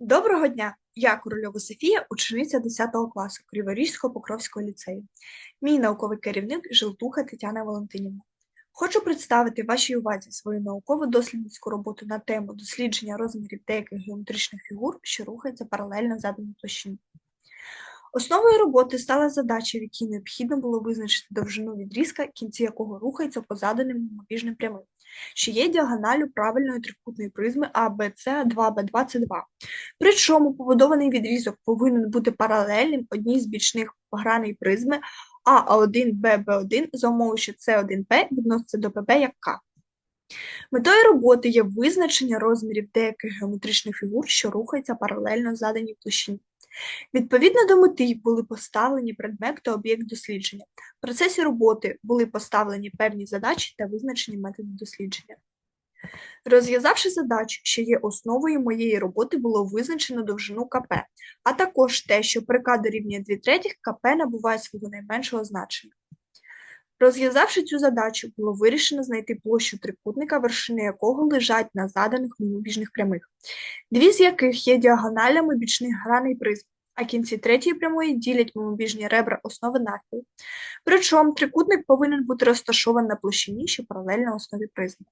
Доброго дня! Я Корольова Софія, учениця 10 класу Криворізького Покровського ліцею. Мій науковий керівник Жилтуха Тетяна Валентинівна. Хочу представити вашій увазі свою науково-дослідницьку роботу на тему дослідження розмірів деяких геометричних фігур, що рухаються паралельно заданій площині. Основою роботи стала задача, в якій необхідно було визначити довжину відрізка, кінці якого рухаються по заданим мобіжним прямим, що є діагоналю правильної трикутної призми АБЦ 2Б2 С2. Причому побудований відрізок повинен бути паралельним одній з бічних граней призми А1, ББ1 за умови, що С1П відноситься до ПБ як К. Метою роботи є визначення розмірів деяких геометричних фігур, що рухаються паралельно заданій площині. Відповідно до мети були поставлені предмет та об'єкт дослідження. В процесі роботи були поставлені певні задачі та визначені методи дослідження. Розв'язавши задачу, що є основою моєї роботи, було визначено довжину КП, а також те, що при К дорівнює 2 третіх КП набуває свого найменшого значення. Розв'язавши цю задачу, було вирішено знайти площу трикутника, вершини якого лежать на заданих мимобіжних прямих, дві з яких є діагоналями бічних граней призм, а кінці третьої прямої ділять мимобіжні ребра основи нахилу. Причому трикутник повинен бути розташований на площині, що паралельна основі призми.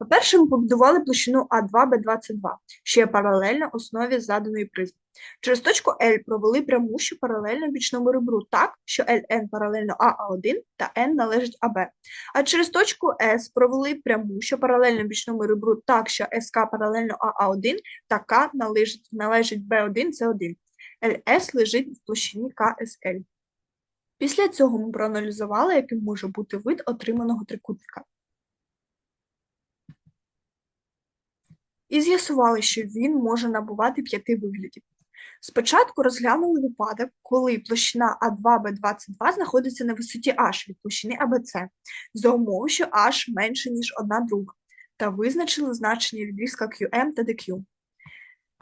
По-перше, ми побудували площину А2Б22, що є паралельна основі заданої призми. Через точку L провели пряму, що паралельно бічному ребру так, що LN паралельно АА1 та N належить АБ. А через точку S провели пряму, що паралельно бічному ребру так, що СК паралельно АА1 та К належить, належить B1, С1. LS лежить в площині КСЛ. Після цього ми проаналізували, яким може бути вид отриманого трикутника. І з'ясували, що він може набувати п'яти виглядів. Спочатку розглянули випадок, коли площина А2Б22 знаходиться на висоті H від площини АБЦ, за умови, що H менше, ніж одна друга, та визначили значення відрізка QM та DQ.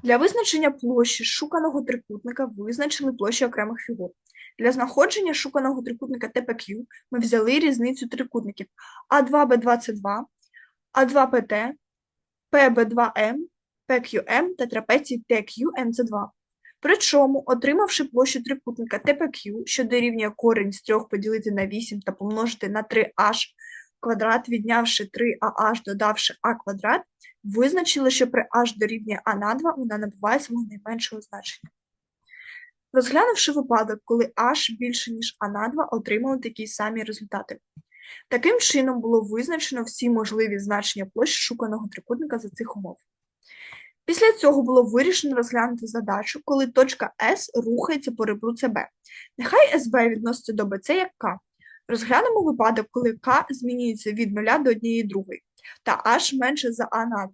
Для визначення площі шуканого трикутника визначили площі окремих фігур. Для знаходження шуканого трикутника TPQ ми взяли різницю трикутників А2Б22, А2ПТ PB2M, PQM та трапеції TQMC2. Причому, отримавши площу трикутника TPQ, що дорівнює корінь з 3 поділити на 8 та помножити на 3h квадрат, віднявши 3ah, додавши а квадрат, визначили, що при h дорівнює а на 2 вона набуває свого найменшого значення. Розглянувши випадок, коли h більше, ніж а на 2, отримали такі самі результати. Таким чином було визначено всі можливі значення площі шуканого трикутника за цих умов. Після цього було вирішено розглянути задачу, коли точка С рухається по ребру ЦБ. Нехай СБ відноситься до БЦ як К. Розглянемо випадок, коли К змінюється від 0 до 1 другої, та H менше за А на 2.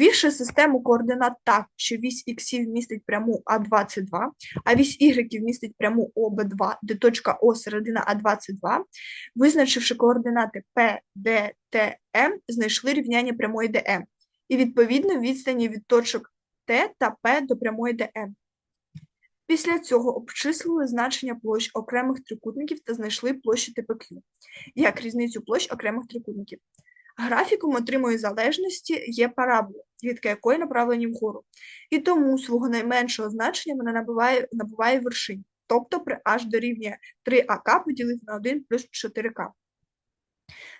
Вівши систему координат так, що вісь х містить пряму А22, а вісь y містить пряму ОБ2, де точка О середина А22, визначивши координати P, D, T, M, знайшли рівняння прямої DM і відповідно відстані від точок Т та П до прямої ДМ. Після цього обчислили значення площ окремих трикутників та знайшли площі ТПQ, як різницю площ окремих трикутників. Графіком отримує залежності є парабола, відки якої направлені вгору, і тому свого найменшого значення вона набуває, набуває вершині, тобто при h дорівнює 3АК поділити на 1 плюс 4К.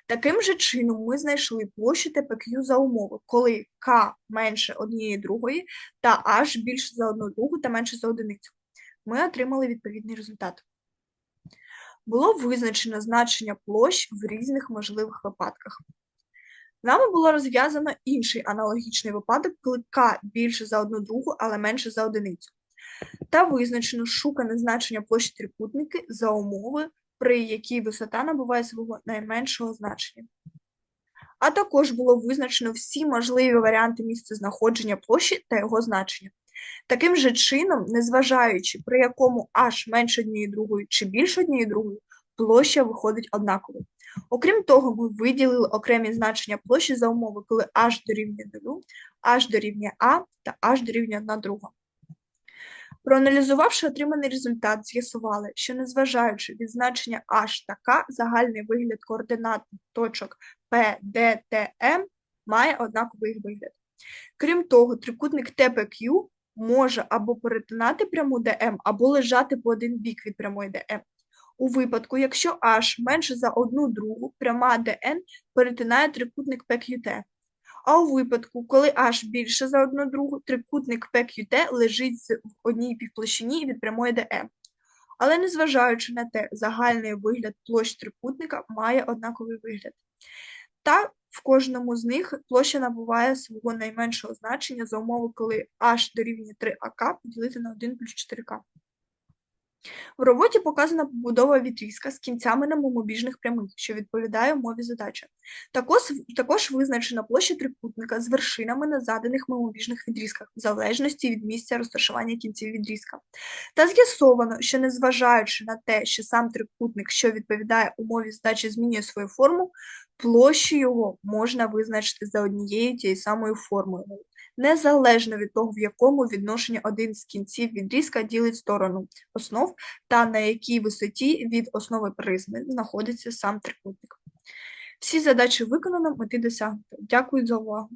Таким же чином ми знайшли площу ТПQ за умови, коли К менше однієї другої та H більше за одну другу та менше за одиницю. Ми отримали відповідний результат. Було визначено значення площ в різних можливих випадках. Нами було розв'язано інший аналогічний випадок, коли К більше за одну другу, але менше за одиницю. Та визначено шукане значення площі трикутники за умови, при якій висота набуває свого найменшого значення. А також було визначено всі можливі варіанти місцезнаходження площі та його значення. Таким же чином, незважаючи при якому h менше однієї другої чи більше однієї другої, площа виходить однаковою. Окрім того, ми виділили окремі значення площі за умови, коли h дорівнює 0, h дорівнює А та h дорівнює 1 друга. Проаналізувавши отриманий результат, з'ясували, що незважаючи від значення h та k, загальний вигляд координат точок P, D, T, M має однаковий вигляд. Крім того, трикутник ТПQ може або перетинати пряму ДМ, або лежати по один бік від прямої ДМ. У випадку, якщо H менше за одну другу, пряма ДН перетинає трикутник PQT. А у випадку, коли H більше за одну другу, трикутник PQT лежить в одній півплощині від прямої ДМ. Але незважаючи на те, загальний вигляд площ трикутника має однаковий вигляд. Та в кожному з них площа набуває свого найменшого значення за умови, коли h дорівнює 3ак поділити на 1 плюс 4к. В роботі показана побудова відрізка з кінцями на мимобіжних прямих, що відповідає умові задачі. Також, також визначена площа трикутника з вершинами на заданих мимобіжних відрізках, в залежності від місця розташування кінців відрізка. Та з'ясовано, що незважаючи на те, що сам трикутник, що відповідає умові задачі, змінює свою форму, площу його можна визначити за однією тією самою формулою, незалежно від того, в якому відношенні один з кінців відрізка ділить сторону основ та на якій висоті від основи призми знаходиться сам трикутник. Всі задачі виконано, мети досягнуто. Дякую за увагу.